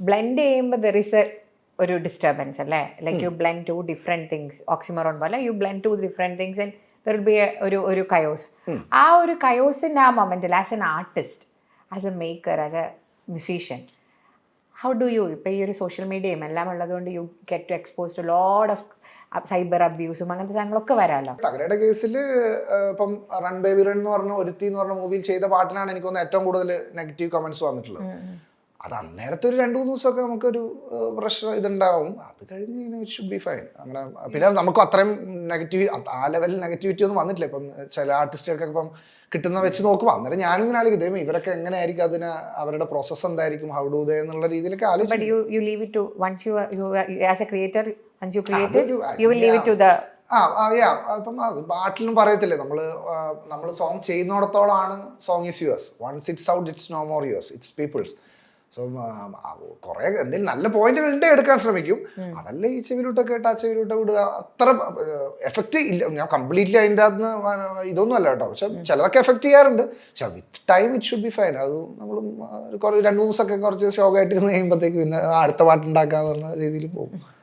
Blend ചെയ്യുമ്പോൾ there is a ഒരു disturbance അല്ലേ? Like you blend two different things oxymoron പോലെ you blend two different things and there be ഒരു ഒരു chaos ആ ഒരു കയോസിന്റെ ആ മൊമെന്റിൽ as an artist as a maker as a musician how do you ഇപ്പം ഈ ഒരു സോഷ്യൽ മീഡിയയും എല്ലാം ഉള്ളതുകൊണ്ട് you get to expose to load of cyber അബ്യൂസും അങ്ങനത്തെ സാധനങ്ങളൊക്കെ വരാമല്ലോ തകരയുടെ കേസിൽ ഇപ്പം റൺ ബേബി റൺ എന്ന് പറഞ്ഞ ഒരുത്തി എന്ന് പറഞ്ഞ മൂവിയിൽ ചെയ്ത പാട്ടിനാണ് എനിക്ക് തോന്നുന്നത് ഏറ്റവും കൂടുതൽ നെഗറ്റീവ് കമന്റ്സ് വന്നിട്ടുള്ളത്. അത് അന്നേരത്തെ ഒരു രണ്ട് മൂന്ന് ദിവസമൊക്കെ നമുക്കൊരു പ്രഷർ ഇതുണ്ടാവും. അത് കഴിഞ്ഞ് ഇറ്റ് ഷുഡ് ബി ഫൈൻ അങ്ങനെ പിന്നെ നമുക്ക് അത്രയും നെഗറ്റീവ് ആ ലെവലിൽ നെഗറ്റിവിറ്റി ഒന്നും വന്നിട്ടില്ല. ഇപ്പം ചില ആർട്ടിസ്റ്റുകൾക്ക് ഇപ്പം കിട്ടുന്ന വെച്ച് നോക്കുമ്പോൾ അന്നേരം ഞാനിങ്ങനെ ആലോചിക്കും ദൈവം ഇവരൊക്കെ എങ്ങനെയായിരിക്കും അതിന് അവരുടെ പ്രോസസ്സ് എന്തായിരിക്കും ഹൗ ഡു ദേ എന്നുള്ള രീതിയിലൊക്കെ ആലോചിക്കും. ആ യാ. അപ്പം അത് പാട്ടിലും പറയത്തില്ലേ? നമ്മൾ നമ്മൾ song ചെയ്യുന്നിടത്തോളാണ് song is yours once it's out it's no more yours it's people's so കുറെ എന്തെങ്കിലും നല്ല പോയിന്റുകൾ ഉണ്ട് എടുക്കാൻ ശ്രമിക്കും. അതല്ല ഈ ചെവിലൂട്ടൊക്കെ കേട്ട ആ ചെവിലൂട്ട വിടുക? അത്ര എഫക്റ്റ് ഇല്ല. ഞാൻ കംപ്ലീറ്റ്ലി അതിന്റെ അകത്ത് ഇതൊന്നും അല്ല കേട്ടോ. പക്ഷെ ചിലതൊക്കെ എഫക്റ്റ് ചെയ്യാറുണ്ട്. പക്ഷെ with time it should be fine അത് നമ്മൾ കുറേ രണ്ട് മൂന്ന് ദിവസമൊക്കെ കുറച്ച് ഷോക്കായിട്ട് ഇരുന്ന് കഴിയുമ്പോഴത്തേക്ക് പിന്നെ അടുത്ത പാട്ടുണ്ടാക്കാന്ന് പറഞ്ഞ രീതിയിൽ പോകും.